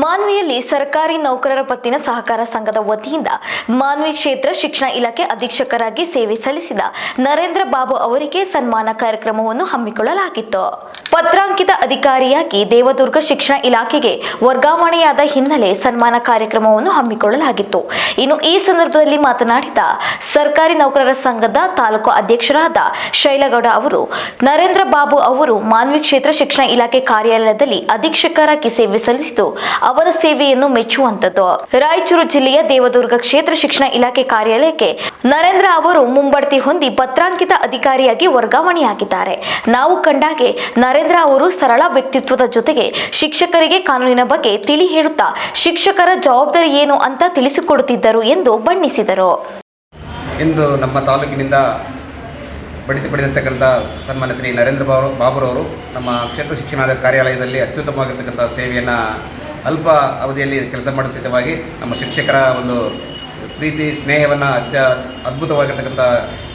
ಮಾನ್ವಿಯಲ್ಲಿ ಸರ್ಕಾರಿ ನೌಕರರ ಪತ್ತಿನ ಸಹಕಾರ ಸಂಘದ ವತಿಯಿಂದ ಮಾನ್ವಿ ಕ್ಷೇತ್ರ ಶಿಕ್ಷಣ ಇಲಾಖೆ ಅಧೀಕ್ಷಕರಾಗಿ ಸೇವೆ ಸಲ್ಲಿಸಿದ ನರೇಂದ್ರ ಬಾಬು ಅವರಿಗೆ ಸನ್ಮಾನ ಕಾರ್ಯಕ್ರಮವನ್ನು ಹಮ್ಮಿಕೊಳ್ಳಲಾಗಿತ್ತು. ಪತ್ರಾಂಕಿತ ಅಧಿಕಾರಿಯಾಗಿ ದೇವದುರ್ಗ ಶಿಕ್ಷಣ ಇಲಾಖೆಗೆ ವರ್ಗಾವಣೆಯಾದ ಹಿನ್ನೆಲೆ ಸನ್ಮಾನ ಕಾರ್ಯಕ್ರಮವನ್ನು ಹಮ್ಮಿಕೊಳ್ಳಲಾಗಿತ್ತು. ಇನ್ನು ಈ ಸಂದರ್ಭದಲ್ಲಿ ಮಾತನಾಡಿದ ಸರ್ಕಾರಿ ನೌಕರರ ಸಂಘದ ತಾಲೂಕು ಅಧ್ಯಕ್ಷರಾದ ಶೈಲಗೌಡ ಅವರು, ನರೇಂದ್ರ ಬಾಬು ಅವರು ಮಾನ್ವಿ ಕ್ಷೇತ್ರ ಶಿಕ್ಷಣ ಇಲಾಖೆ ಕಾರ್ಯಾಲಯದಲ್ಲಿ ಅಧೀಕ್ಷಕರಾಗಿ ಸೇವೆ ಸಲ್ಲಿಸಿದ್ದು ಅವರ ಸೇವೆಯನ್ನು ಮೆಚ್ಚುವಂತದ್ದು ರಾಯಚೂರು ಜಿಲ್ಲೆಯ ದೇವದುರ್ಗ ಕ್ಷೇತ್ರ ಶಿಕ್ಷಣ ಇಲಾಖೆ ಕಾರ್ಯಾಲಯಕ್ಕೆ ನರೇಂದ್ರ ಅವರು ಮುಂಬಡ್ತಿ ಹೊಂದಿ ಪತ್ರಾಂಕಿತ ಅಧಿಕಾರಿಯಾಗಿ ವರ್ಗಾವಣೆಯಾಗಿದ್ದಾರೆ. ನಾವು ಕಂಡಾಗೆ ನರೇಂದ್ರ ಅವರು ಸರಳ ವ್ಯಕ್ತಿತ್ವದ ಜೊತೆಗೆ ಶಿಕ್ಷಕರಿಗೆ ಕಾನೂನಿನ ಬಗ್ಗೆ ತಿಳಿ ಹೇಳುತ್ತಾ ಶಿಕ್ಷಕರ ಜವಾಬ್ದಾರಿ ಏನು ಅಂತ ತಿಳಿಸಿಕೊಡುತ್ತಿದ್ದರು ಎಂದು ಬಣ್ಣಿಸಿದರು. ಇಂದು ನಮ್ಮ ತಾಲೂಕಿನಿಂದ ಬಡಿತ ಪಡೆದಿರ್ತಕ್ಕಂಥ ಸನ್ಮಾನ್ಯ ಶ್ರೀ ನರೇಂದ್ರ ಬಾಬು ಬಾಬುರವರು ನಮ್ಮ ಕ್ಷೇತ್ರ ಶಿಕ್ಷಣದ ಕಾರ್ಯಾಲಯದಲ್ಲಿ ಅತ್ಯುತ್ತಮವಾಗಿರ್ತಕ್ಕಂಥ ಸೇವೆಯನ್ನು ಅಲ್ಪ ಅವಧಿಯಲ್ಲಿ ಕೆಲಸ ಮಾಡೋ ಸಿದ್ಧವಾಗಿ ನಮ್ಮ ಶಿಕ್ಷಕರ ಒಂದು ಪ್ರೀತಿ, ಸ್ನೇಹವನ್ನು ಅತ್ಯ ಅದ್ಭುತವಾಗಿರ್ತಕ್ಕಂಥ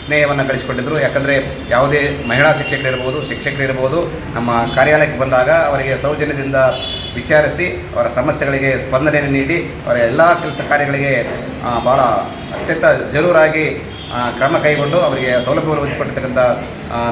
ಸ್ನೇಹವನ್ನು ಗಳಿಸಿಕೊಂಡಿದ್ದರು ಯಾಕಂದರೆ ಯಾವುದೇ ಮಹಿಳಾ ಶಿಕ್ಷಕರಿರ್ಬೋದು ಶಿಕ್ಷಕರಿರ್ಬೋದು ನಮ್ಮ ಕಾರ್ಯಾಲಯಕ್ಕೆ ಬಂದಾಗ ಅವರಿಗೆ ಸೌಜನ್ಯದಿಂದ ವಿಚಾರಿಸಿ ಅವರ ಸಮಸ್ಯೆಗಳಿಗೆ ಸ್ಪಂದನೆಯನ್ನು ನೀಡಿ ಅವರ ಎಲ್ಲ ಕೆಲಸ ಕಾರ್ಯಗಳಿಗೆ ಭಾಳ ಅತ್ಯಂತ ಜರೂರಾಗಿ ಕ್ರಮ ಕೈಗೊಂಡು ಅವರಿಗೆ ಸೌಲಭ್ಯವನ್ನು ಒದಗಿಸಿಕೊಟ್ಟಿರ್ತಕ್ಕಂಥ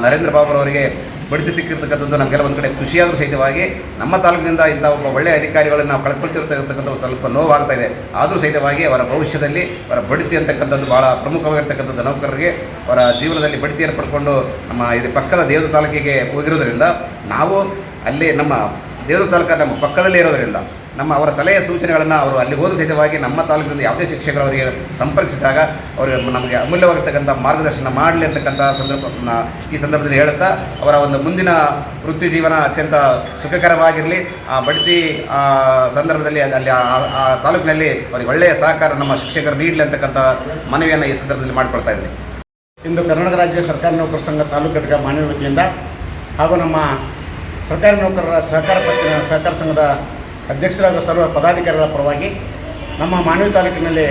ನರೇಂದ್ರ ಬಾಬುರವರಿಗೆ ಬಡ್ತಿ ಸಿಕ್ಕಿರ್ತಕ್ಕಂಥದ್ದು ನಮಗೆಲ್ಲ ಒಂದು ಕಡೆ ಖುಷಿಯಾದರೂ ಸಹಿತವಾಗಿ ನಮ್ಮ ತಾಲೂಕಿನಿಂದ ಇಂಥ ಒಬ್ಬ ಒಳ್ಳೆಯ ಅಧಿಕಾರಿಗಳನ್ನು ನಾವು ಕಳ್ಕೊಳ್ತಿರ್ತಕ್ಕಂಥ ಸ್ವಲ್ಪ ನೋವಾಗ್ತಾ ಇದೆ ಆದರೂ ಸಹಿತವಾಗಿ ಅವರ ಭವಿಷ್ಯದಲ್ಲಿ ಅವರ ಬಡ್ತಿ ಅಂತಕ್ಕಂಥದ್ದು ಭಾಳ ಪ್ರಮುಖವಾಗಿರ್ತಕ್ಕಂಥದ್ದು ನೌಕರರಿಗೆ ಅವರ ಜೀವನದಲ್ಲಿ ಬಡ್ತಿ ಏರ್ಪಡ್ಕೊಂಡು ನಮ್ಮ ಇದು ಪಕ್ಕದ ದೇವದ ತಾಲೂಕಿಗೆ ಹೋಗಿರೋದ್ರಿಂದ ನಾವು ಅಲ್ಲಿ ನಮ್ಮ ದೇವದ ತಾಲೂಕ ನಮ್ಮ ಪಕ್ಕದಲ್ಲೇ ಇರೋದರಿಂದ ನಮ್ಮ ಅವರ ಸಲಹೆ ಸೂಚನೆಗಳನ್ನು ಅವರು ಅಲ್ಲಿ ಹೋದ ಸಹಿತವಾಗಿ ನಮ್ಮ ತಾಲೂಕಿನಿಂದ ಯಾವುದೇ ಶಿಕ್ಷಕರು ಅವರಿಗೆ ಸಂಪರ್ಕಿಸಿದಾಗ ಅವರಿಗೆ ನಮಗೆ ಅಮೂಲ್ಯವಾಗಿರ್ತಕ್ಕಂಥ ಮಾರ್ಗದರ್ಶನ ಮಾಡಲಿ ಅಂತಕ್ಕಂಥ ಸಂದರ್ಭ ಈ ಸಂದರ್ಭದಲ್ಲಿ ಹೇಳುತ್ತಾ, ಅವರ ಒಂದು ಮುಂದಿನ ವೃತ್ತಿ ಜೀವನ ಅತ್ಯಂತ ಸುಖಕರವಾಗಿರಲಿ. ಆ ಬಡ್ತಿ ಸಂದರ್ಭದಲ್ಲಿ ಅಲ್ಲಿ ಆ- ತಾಲೂಕಿನಲ್ಲಿ ಅವರಿಗೆ ಒಳ್ಳೆಯ ಸಹಕಾರ ನಮ್ಮ ಶಿಕ್ಷಕರು ನೀಡಲಿ ಅಂತಕ್ಕಂಥ ಮನವಿಯನ್ನು ಈ ಸಂದರ್ಭದಲ್ಲಿ ಮಾಡಿಕೊಳ್ತಾ ಇದ್ದೀನಿ ಇಂದು ಕರ್ನಾಟಕ ರಾಜ್ಯ ಸರ್ಕಾರಿ ನೌಕರ ಸಂಘ ತಾಲೂಕು ಘಟಕ ಮಾನ್ಯ ಹಾಗೂ ನಮ್ಮ ಸರ್ಕಾರಿ ನೌಕರರ ಸಹಕಾರ ಸಹಕಾರ ಸಂಘದ ಅಧ್ಯಕ್ಷರಾದ ಸರ್ವ ಪದಾಧಿಕಾರಿಗಳ ಪರವಾಗಿ ನಮ್ಮ ಮಾನವಿ ತಾಲೂಕಿನಲ್ಲಿ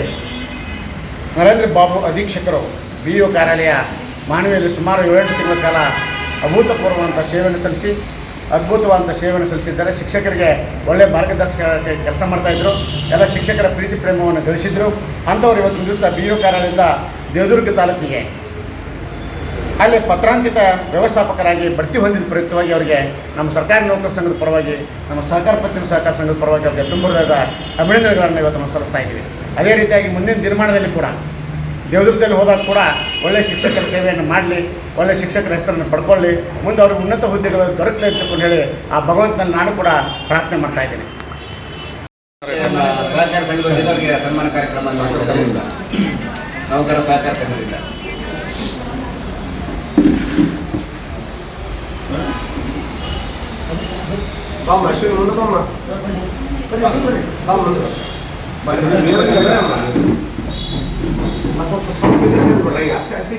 ನರೇಂದ್ರ ಬಾಬು ಅಧೀಕ್ಷಕರು ಬಿ ಯು ಕಾರ್ಯಾಲಯ ಮಾನವಿಯಲ್ಲಿ ಸುಮಾರು ಏಳೆಂಟು ತಿಂಗಳ ಕಾಲ ಅಭೂತಪೂರ್ವವಂಥ ಸೇವೆಯನ್ನು ಸಲ್ಲಿಸಿ, ಅದ್ಭುತವಾದಂಥ ಸೇವೆಯನ್ನು ಸಲ್ಲಿಸಿದ್ದಾರೆ. ಶಿಕ್ಷಕರಿಗೆ ಒಳ್ಳೆಯ ಮಾರ್ಗದರ್ಶಕ ಕೆಲಸ ಮಾಡ್ತಾಯಿದ್ರು ಎಲ್ಲ ಶಿಕ್ಷಕರ ಪ್ರೀತಿ ಪ್ರೇಮವನ್ನು ಗಳಿಸಿದ್ರು. ಅಂಥವ್ರು ಇವತ್ತಿನ ದಿವಸ ಬಿ ಯು ಕಾರ್ಯಾಲಯದಿಂದ ದೇವದುರ್ಗ ತಾಲೂಕಿಗೆ ಅಲ್ಲಿ ಪತ್ರಾಂಕಿತ ವ್ಯವಸ್ಥಾಪಕರಾಗಿ ಬಡ್ತಿ ಹೊಂದಿದ ಪ್ರಯುಕ್ತವಾಗಿ ಅವರಿಗೆ ನಮ್ಮ ಸರ್ಕಾರಿ ನೌಕರ ಸಂಘದ ಪರವಾಗಿ, ನಮ್ಮ ಸಹಕಾರ ಪತ್ತಿನ ಸಹಕಾರ ಸಂಘದ ಪರವಾಗಿ ಅವರಿಗೆ ತುಂಬುವುದಾದ ಅಭಿನಂದನೆಗಳನ್ನು ಇವತ್ತು ನಾವು ಸಲ್ಲಿಸ್ತಾ ಇದ್ದೀವಿ. ಅದೇ ರೀತಿಯಾಗಿ ಮುಂದಿನ ನಿರ್ಮಾಣದಲ್ಲಿ ಕೂಡ, ದೇವದುರ್ಗದಲ್ಲಿ ಹೋದಾಗ ಕೂಡ ಒಳ್ಳೆಯ ಶಿಕ್ಷಕರ ಸೇವೆಯನ್ನು ಮಾಡಲಿ ಒಳ್ಳೆಯ ಶಿಕ್ಷಕರ ಹೆಸರನ್ನು ಪಡ್ಕೊಳ್ಳಿ, ಮುಂದೆ ಅವ್ರಿಗೆ ಉನ್ನತ ಹುದ್ದೆಗಳು ದೊರಕಲಿ ಅಂತಕೊಂಡು ಹೇಳಿ ಆ ಭಗವಂತನ ನಾನು ಕೂಡ ಪ್ರಾರ್ಥನೆ ಮಾಡ್ತಾ ಇದ್ದೀನಿ. ಸಹಕಾರ ಸಂಘದ ಸನ್ಮಾನ ಕಾರ್ಯಕ್ರಮ ನೌಕರ ಸಹಕಾರ ಸಂಘದಿಂದ. ಬಾಮ್ಮ ಅಶ್ವಿನಿ ಮುಂದೆ ಬಾಮ್ಮ ಬಾಮ್ಮ ಮುಂದೆ ಬಾ. ಸ್ವಲ್ಪ ಸ್ವಲ್ಪ ಸ್ವಲ್ಪ ಇದೆ ಸೇರ್ಬಿಡ್ರಿ. ಅಷ್ಟೇ ಅಷ್ಟೇ